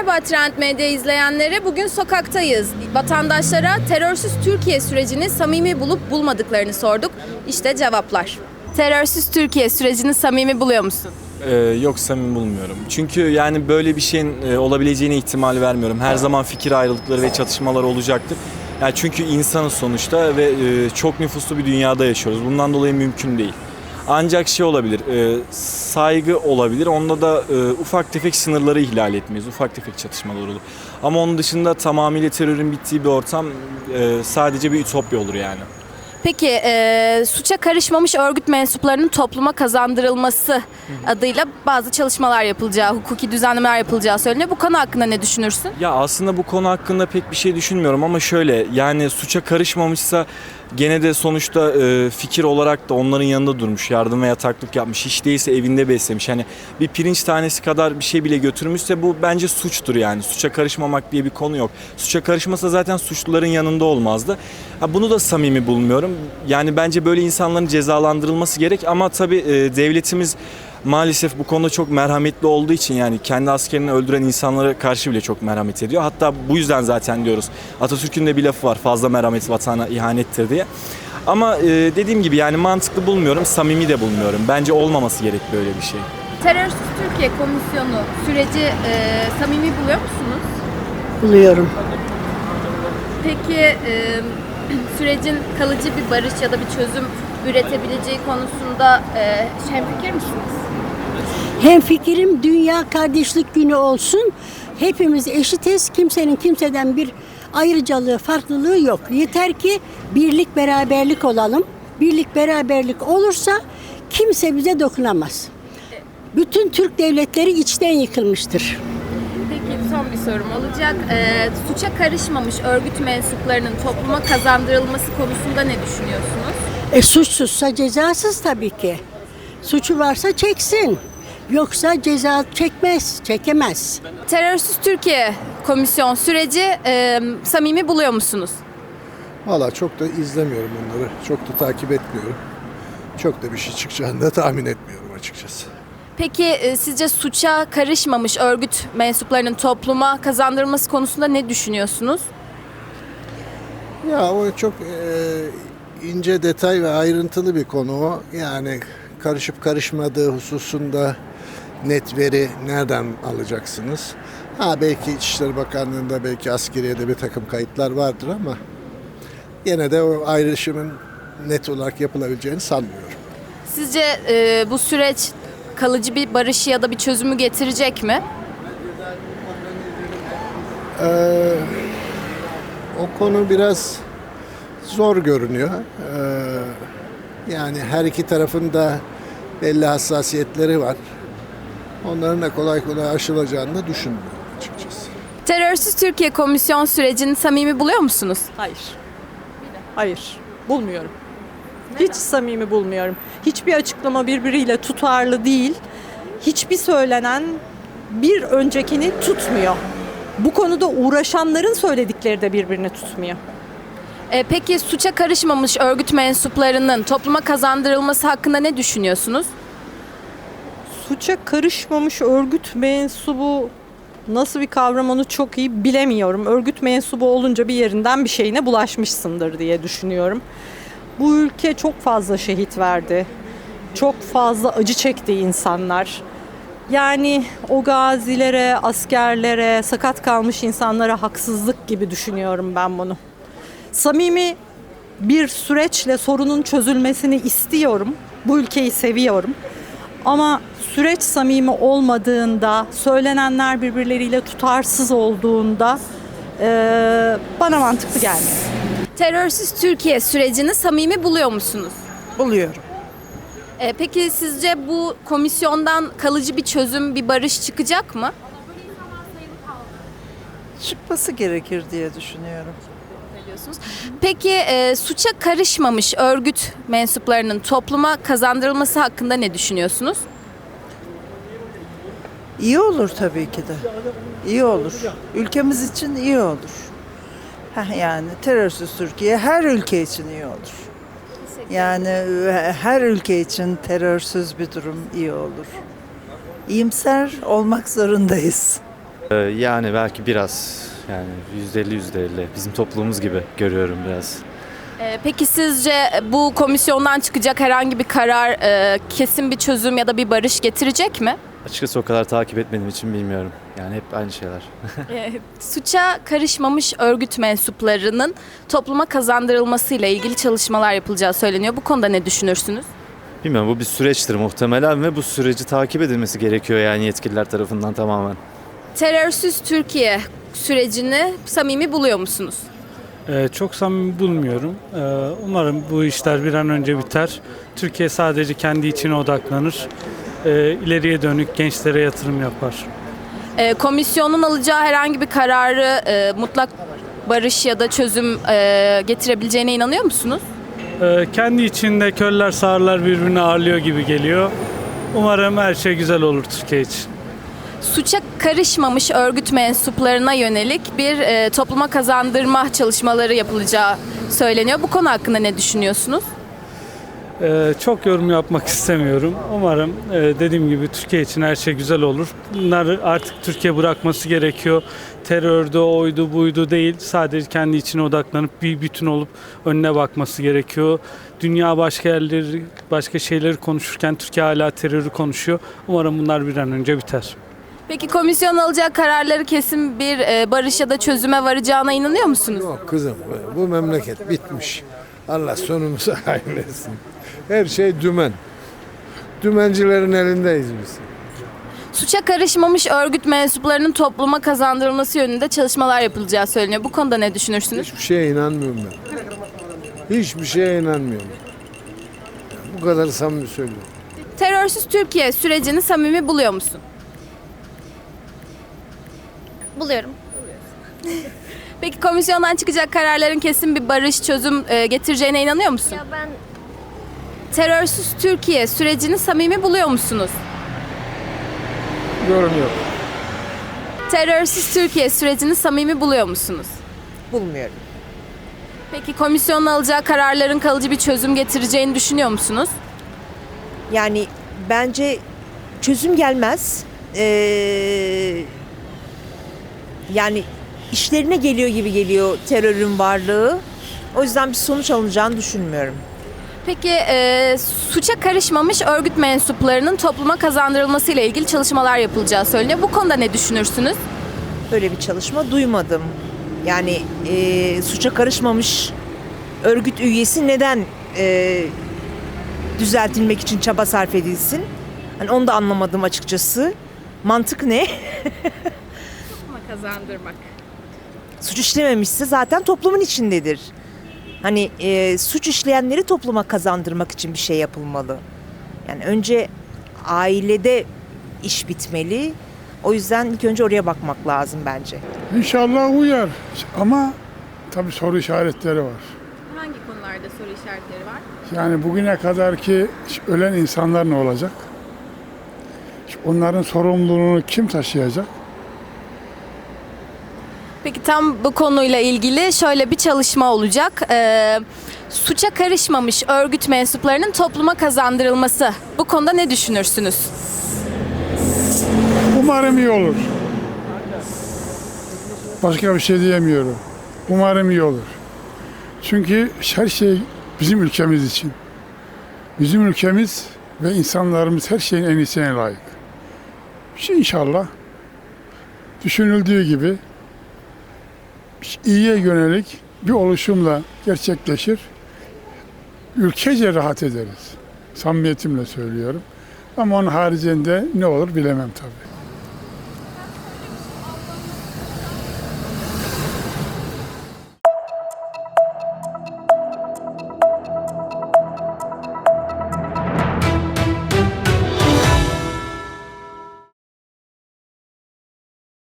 Merhaba Trend Medya izleyenleri. Bugün sokaktayız. Vatandaşlara terörsüz Türkiye sürecini samimi bulup bulmadıklarını sorduk. İşte cevaplar. Terörsüz Türkiye sürecini samimi buluyor musun? Ee, yok samimi bulmuyorum. Çünkü yani böyle bir şeyin e, olabileceğine ihtimal vermiyorum. Her zaman fikir ayrılıkları ve çatışmalar olacaktır. Yani çünkü insanız sonuçta ve e, çok nüfuslu bir dünyada yaşıyoruz. Bundan dolayı mümkün değil. Ancak şey olabilir, e, saygı olabilir. Onda da e, ufak tefek sınırları ihlal etmeyiz. Ufak tefek çatışmalar olur. Ama onun dışında tamamıyla terörün bittiği bir ortam e, sadece bir ütopya olur yani. Peki e, suça karışmamış örgüt mensuplarının topluma kazandırılması adıyla bazı çalışmalar yapılacağı, hukuki düzenlemeler yapılacağı söyleniyor. Bu konu hakkında ne düşünürsün? Ya aslında bu konu hakkında pek bir şey düşünmüyorum ama şöyle yani suça karışmamışsa gene de sonuçta e, fikir olarak da onların yanında durmuş, yardım ve yataklık yapmış, hiç değilse evinde beslemiş. Hani bir pirinç tanesi kadar bir şey bile götürmüşse bu bence suçtur yani. Suça karışmamak diye bir konu yok. Suça karışmasa zaten suçluların yanında olmazdı. Ha, bunu da samimi bulmuyorum. Yani bence böyle insanların cezalandırılması gerek ama tabii e, devletimiz maalesef bu konuda çok merhametli olduğu için yani kendi askerini öldüren insanlara karşı bile çok merhamet ediyor. Hatta bu yüzden zaten diyoruz Atatürk'ün de bir lafı var fazla merhamet vatana ihanettir diye. Ama e, dediğim gibi yani mantıklı bulmuyorum, samimi de bulmuyorum. Bence olmaması gerek böyle bir şey. Terörsüz Türkiye Komisyonu süreci e, samimi buluyor musunuz? buluyorum. Peki e, sürecin kalıcı bir barış ya da bir çözüm üretebileceği konusunda e, hemfikir misiniz? Hem fikrim Dünya Kardeşlik Günü olsun. Hepimiz eşitiz. Kimsenin kimseden bir ayrıcalığı, farklılığı yok. Yeter ki birlik, beraberlik olalım. Birlik, beraberlik olursa kimse bize dokunamaz. Bütün Türk devletleri içten yıkılmıştır. Sorum olacak. E, suça karışmamış örgüt mensuplarının topluma kazandırılması konusunda ne düşünüyorsunuz? E suçsuzsa cezasız tabii ki. Suçu varsa çeksin. Yoksa ceza çekmez, çekemez. Terörsüz Türkiye Komisyon süreci e, samimi buluyor musunuz? Valla çok da izlemiyorum onları. Çok da takip etmiyorum. Çok da bir şey çıkacağını da tahmin etmiyorum açıkçası. Peki e, sizce suça karışmamış örgüt mensuplarının topluma kazandırılması konusunda ne düşünüyorsunuz? Ya o çok e, ince detay ve ayrıntılı bir konu o. Yani karışıp karışmadığı hususunda net veri nereden alacaksınız? Ha belki İçişleri Bakanlığı'nda belki askeriyede bir takım kayıtlar vardır ama yine de o ayrışımın net olarak yapılabileceğini sanmıyorum. Sizce e, bu süreç kalıcı bir barışı ya da bir çözümü getirecek mi? O konu biraz zor görünüyor. Ee, yani her iki tarafın da belli hassasiyetleri var. Onların da kolay kolay aşılacağını da düşünmüyorum açıkçası. Terörsüz Türkiye Komisyon sürecini samimi buluyor musunuz? Hayır. Hayır. Bulmuyorum. Hiç samimi bulmuyorum. Hiçbir açıklama birbiriyle tutarlı değil. Hiçbir söylenen bir öncekini tutmuyor. Bu konuda uğraşanların söyledikleri de birbirini tutmuyor. E, peki suça karışmamış örgüt mensuplarının topluma kazandırılması hakkında ne düşünüyorsunuz? Suça karışmamış örgüt mensubu nasıl bir kavram onu çok iyi bilemiyorum. Örgüt mensubu olunca bir yerinden bir şeyine bulaşmışsındır diye düşünüyorum. Bu ülke çok fazla şehit verdi. Çok fazla acı çekti insanlar. Yani o gazilere, askerlere, sakat kalmış insanlara haksızlık gibi düşünüyorum ben bunu. Samimi bir süreçle sorunun çözülmesini istiyorum. Bu ülkeyi seviyorum. Ama süreç samimi olmadığında, söylenenler birbirleriyle tutarsız olduğunda eee, bana mantıklı gelmiyor. Terörsüz Türkiye sürecini samimi buluyor musunuz? Buluyorum. E, peki sizce bu komisyondan kalıcı bir çözüm, bir barış çıkacak mı? Çıkması gerekir diye düşünüyorum. Peki e, suça karışmamış örgüt mensuplarının topluma kazandırılması hakkında ne düşünüyorsunuz? İyi olur tabii ki de. İyi olur. Ülkemiz için iyi olur. Heh, yani terörsüz Türkiye her ülke için iyi olur. Yani e, her ülke için terörsüz bir durum iyi olur. İyimser olmak zorundayız. Ee, Yani belki biraz yani %50 %50 bizim toplumumuz gibi görüyorum biraz. Ee, peki sizce bu komisyondan çıkacak herhangi bir karar e, kesin bir çözüm ya da bir barış getirecek mi? Açıkçası o kadar takip etmediğim için bilmiyorum. Yani hep aynı şeyler. Ee, Suça karışmamış örgüt mensuplarının topluma kazandırılmasıyla ilgili çalışmalar yapılacağı söyleniyor. Bu konuda ne düşünürsünüz? Bilmiyorum bu bir süreçtir muhtemelen ve bu süreci takip edilmesi gerekiyor yani yetkililer tarafından tamamen. Terörsüz Türkiye sürecini samimi buluyor musunuz? Ee, çok samimi bulmuyorum. Ee, umarım bu işler bir an önce biter. Türkiye sadece kendi içine odaklanır. Ee, ileriye dönük gençlere yatırım yapar. Ee, komisyonun alacağı herhangi bir kararı e, mutlak barış ya da çözüm e, getirebileceğine inanıyor musunuz? Ee, kendi içinde köller sağırlar birbirini ağırlıyor gibi geliyor. Umarım her şey güzel olur Türkiye için. Suça karışmamış örgüt mensuplarına yönelik bir e, topluma kazandırma çalışmaları yapılacağı söyleniyor. Bu konu hakkında ne düşünüyorsunuz? Ee, çok yorum yapmak istemiyorum. Umarım e, dediğim gibi Türkiye için her şey güzel olur. Bunları artık Türkiye bırakması gerekiyor. Terördü, oydu, buydu değil. Sadece kendi içine odaklanıp bir bütün olup önüne bakması gerekiyor. Dünya başka yerleri, başka şeyleri konuşurken Türkiye hala terörü konuşuyor. Umarım bunlar bir an önce biter. Peki komisyon alacağı kararları kesin bir e, barış ya da çözüme varacağına inanıyor musunuz? Yok kızım bu memleket bitmiş. Allah sonumuzu hayretsin. Her şey dümen. Dümencilerin elindeyiz biz. Suça karışmamış örgüt mensuplarının topluma kazandırılması yönünde çalışmalar yapılacağı söyleniyor. Bu konuda ne düşünürsünüz? Hiçbir şeye inanmıyorum ben. Hiçbir şeye inanmıyorum. Bu kadar samimi söylüyorum. Terörsüz Türkiye sürecini samimi buluyor musun? Buluyorum. Peki komisyondan çıkacak kararların kesin bir barış çözüm e, getireceğine inanıyor musun? Ya ben Terörsüz Türkiye sürecini samimi buluyor musunuz? Yorum yok. Terörsüz Türkiye sürecini samimi buluyor musunuz? bulmuyorum. Peki komisyonun alacağı kararların kalıcı bir çözüm getireceğini düşünüyor musunuz? Yani bence çözüm gelmez. Ee, yani işlerine geliyor gibi geliyor terörün varlığı. O yüzden bir sonuç alınacağını düşünmüyorum. Peki e, suça karışmamış örgüt mensuplarının topluma kazandırılması ile ilgili çalışmalar yapılacağı söyleniyor. Bu konuda ne düşünürsünüz? Böyle bir çalışma duymadım. Yani e, suça karışmamış örgüt üyesi neden e, düzeltilmek için çaba sarf edilsin? Hani onu da anlamadım açıkçası. Mantık ne? Kazandırmak. Suç işlememişse zaten toplumun içindedir. Hani e, suç işleyenleri topluma kazandırmak için bir şey yapılmalı. Yani önce ailede iş bitmeli. O yüzden ilk önce oraya bakmak lazım bence. İnşallah uyar ama tabii soru işaretleri var. Hangi konularda soru işaretleri var? Yani bugüne kadar ki ölen insanlar ne olacak? Onların sorumluluğunu kim taşıyacak? Peki tam bu konuyla ilgili şöyle bir çalışma olacak. Ee, suça karışmamış örgüt mensuplarının topluma kazandırılması. Bu konuda ne düşünürsünüz? Umarım iyi olur. Başka bir şey diyemiyorum. Umarım iyi olur. Çünkü her şey bizim ülkemiz için. Bizim ülkemiz ve insanlarımız her şeyin en iyisine layık. İnşallah düşünüldüğü gibi iyiye yönelik bir oluşumla gerçekleşir. Ülkece rahat ederiz. Samimiyetimle söylüyorum. Ama onun haricinde ne olur bilemem tabii.